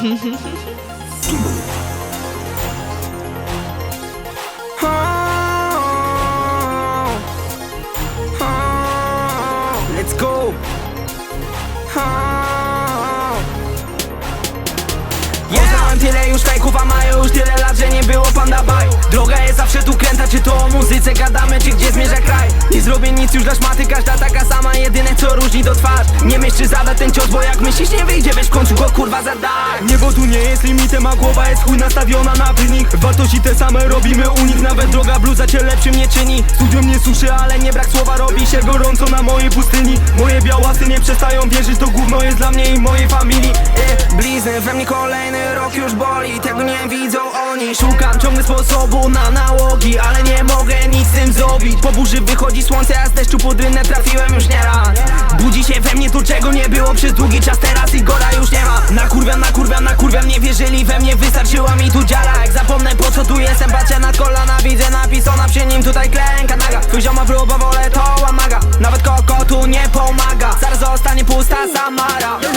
Let's go! Poznałem tyle już fejków, a mają już Nie zrobię nic już dla szmaty, każda taka sama, jedyne co różni to twarz. Nie myśl zada ten cios, bo jak myślisz nie wyjdzie, weź w końcu go kurwa zadaj Niebo tu nie jest limitem, a głowa jest chuj nastawiona na wynik Wartości te same robimy u nich, nawet droga bluza cię lepszym nie czyni. Studio mnie suszy, ale nie brak słowa, robi się gorąco na mojej pustyni. Moje białasy nie przestają wierzyć, to gówno jest dla mnie i mojej familii. E, Blizny we mnie kolejny rok już boli Tego nie widzą oni. Szukam ciągle sposobu na nałogi Ale nie mogę nic z tym zrobić. Po burzy wychodzi słońce, a z deszczu pod rynę trafiłem już nieraz Budzi się we mnie to czego nie było przez długi czas. Teraz i gora już nie ma. Nakurwiam, nakurwiam, nakurwiam Nie wierzyli we mnie, wystarczyła mi tu dziara. Jak zapomnę po co tu jestem Patrzę na kolana, widzę napisana przy nim tutaj klęka naga. Twój zioma próbował, ale to łamaga. Nawet koko tu nie pomaga. Zaraz zostanie pusta Samara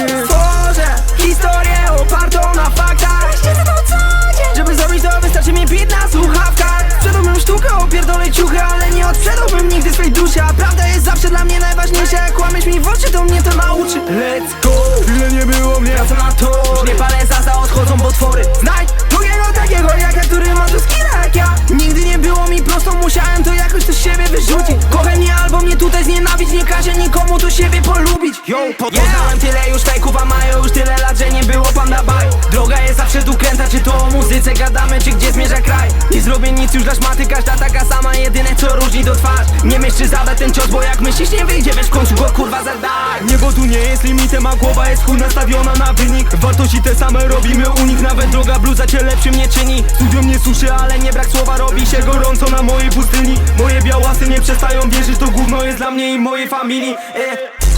Odsprzedałbym nigdy swej duszy A prawda jest zawsze dla mnie najważniejsza. Jak kłamiesz mi w oczy, to mnie to nauczy. Let's go! Tyle nie było mnie Wracam na to? Już nie palę zaza, odchodzą potwory. Znajdź drugiego takiego jak ja, który ma tu skilla jak ja. Nigdy nie było mi prosto, musiałem to jakoś z siebie wyrzucić. Kochaj mnie albo mnie tutaj znienawidzić Nie każę nikomu tu siebie polubić Yo, poznałem tyle już fejków, a mają już tyle lat, że nie było panda baj. Droga jest zawsze tu kręta, czy to o muzyce gadamy, czy gdzie zmierza kraj? Nie zrobię nic już dla szmaty, każda taka sama Jedyne co różni to twarz. Nie myśl zada ten cios, bo jak myślisz nie wyjdzie Weź w końcu go kurwa zadaj. Niebo tu nie jest limitem, a głowa jest chuj nastawiona na wynik. Wartości te same robimy u nich, nawet droga bluza cię lepszym nie czyni. Studio mnie suszy, ale nie brak słowa, robi się gorąco na mojej pustyni. Moje białasy nie przestają wierzyć, to gówno jest dla mnie i mojej familii. E,